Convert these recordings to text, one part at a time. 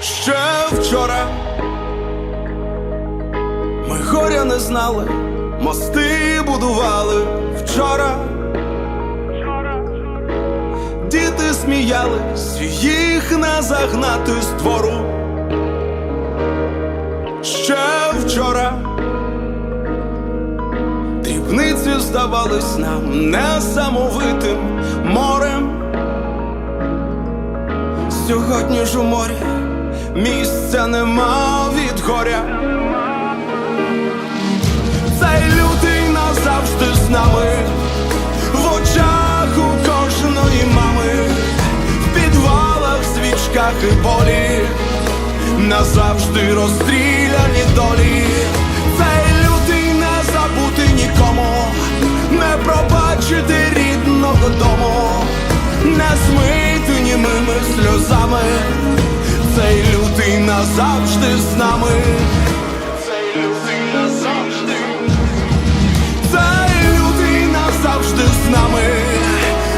ще вчора. Ми горя не знали, мости будували вчора. Діти сміялись, їх не загнати з двору. Ще вчора дрібниці здавались нам несамовитим морем. Сьогодні ж у морі місця нема від горя. Цей лютий назавжди з нами, в очах у кожної мами, в підвалах, свічках і болі, назавжди розстріляні долі. Цей лютий не забути нікому, не пробачити рідного дому, не змити німими сльозами. Цей лютий назавжди з нами. Цей лютий назавжди. Цей лютий назавжди з нами,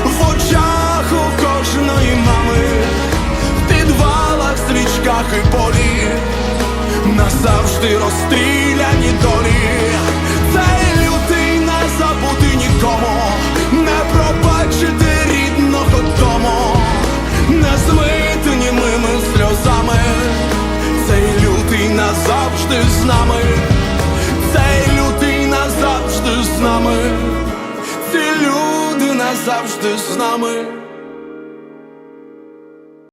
в очах у кожної мами, в підвалах, свічках і полі, назавжди розстріляні долі. Назавжди з нами. Цей лютий назавжди з нами, ці люди назавжди з нами.